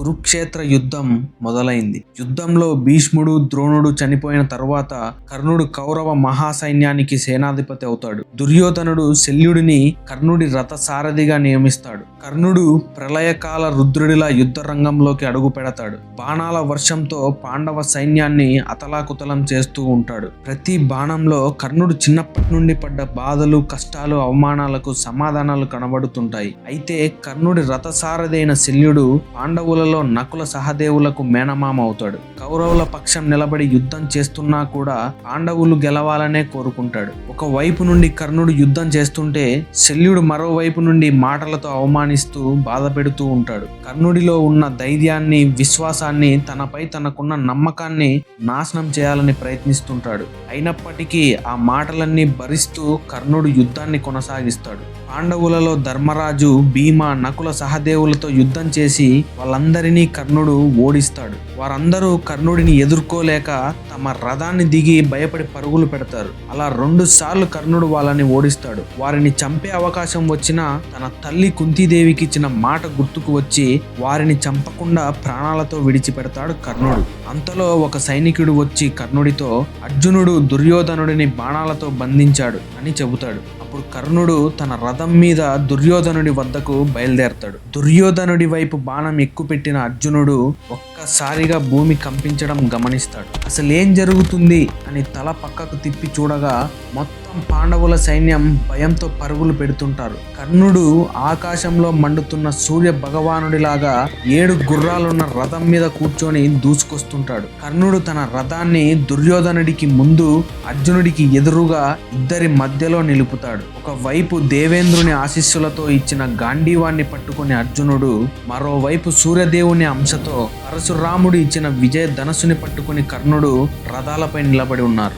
కురుక్షేత్ర యుద్ధం మొదలైంది. యుద్ధంలో భీష్ముడు ద్రోణుడు చనిపోయిన తరువాత కర్ణుడు కౌరవ మహాసైన్యానికి సేనాధిపతి అవుతాడు. దుర్యోధనుడు శల్యుడిని కర్ణుడి రథ సారథిగా నియమిస్తాడు. కర్ణుడు ప్రళయకాల రుద్రుడిలా యుద్ధ రంగంలోకి అడుగు పెడతాడు. బాణాల వర్షంతో పాండవ సైన్యాన్ని అతలాకుతలం చేస్తూ ఉంటాడు. ప్రతి బాణంలో కర్ణుడు చిన్నప్పటి నుండి పడ్డ బాధలు కష్టాలు అవమానాలకు సమాధానాలు కనబడుతుంటాయి. అయితే కర్ణుడి రథసారథైన శల్యుడు పాండవులలో నకుల సహదేవులకు మేనమామ అవుతాడు. కౌరవుల పక్షం నిలబడి యుద్ధం చేస్తున్నా కూడా పాండవులు గెలవాలనే కోరుకుంటాడు. ఒక వైపు నుండి కర్ణుడు యుద్ధం చేస్తుంటే శల్యుడు మరోవైపు నుండి మాటలతో అవమానిస్తూ బాధ పెడుతూ ఉంటాడు. కర్ణుడిలో ఉన్న ధైర్యాన్ని విశ్వాసాన్ని తనపై తనకున్న నమ్మకాన్ని నాశనం చేయాలని ప్రయత్నిస్తుంటాడు. అయినప్పటికీ ఆ మాటలన్నీ భరిస్తూ కర్ణుడు యుద్ధాన్ని కొనసాగిస్తాడు. పాండవులలో ధర్మరాజు భీమ నకుల సహదేవులతో యుద్ధం చేసి వాళ్ళందరి వారందరినీ కర్ణుడు ఓడిస్తాడు. వారందరూ కర్ణుడిని ఎదుర్కోలేక తమ రథాన్ని దిగి భయపడి పరుగులు పెడతారు. అలా రెండు సార్లు కర్ణుడు వాళ్ళని ఓడిస్తాడు. వారిని చంపే అవకాశం వచ్చినా తన తల్లి కుంతీదేవికి ఇచ్చిన మాట గుర్తుకు వచ్చి వారిని చంపకుండా ప్రాణాలతో విడిచిపెడతాడు కర్ణుడు. అంతలో ఒక సైనికుడు వచ్చి కర్ణుడితో అర్జునుడు దుర్యోధనుడిని బాణాలతో బంధించాడు అని చెబుతాడు. అప్పుడు కర్ణుడు తన రథం మీద దుర్యోధనుడి వద్దకు బయలుదేరతాడు. దుర్యోధనుడి వైపు బాణం పెట్టిన అర్జునుడు ఒక్కసారిగా భూమి కంపించడం గమనిస్తాడు. అసలు ఏం జరుగుతుంది? అని తల పక్కకు తిప్పి చూడగా మొత్తం పాండవుల సైన్యం భయంతో పరుగులు పెడుతుంటారు. కర్ణుడు ఆకాశంలో మండుతున్న సూర్య భగవానుడిలాగా ఏడు గుర్రాలున్న రథం మీద కూర్చొని దూసుకొస్తుంటాడు. కర్ణుడు తన రథాన్ని దుర్యోధనుడికి ముందు అర్జునుడికి ఎదురుగా ఇద్దరి మధ్యలో నిలుపుతాడు. ఒకవైపు దేవేంద్రుని ఆశీస్సులతో ఇచ్చిన గాంధీవాన్ని పట్టుకుని అర్జునుడు మరోవైపు సూర్య దేవుని అంశతో పరశురాముడు ఇచ్చిన విజయ ధనస్సుని పట్టుకుని కర్ణుడు రథాలపై నిలబడి ఉన్నారు.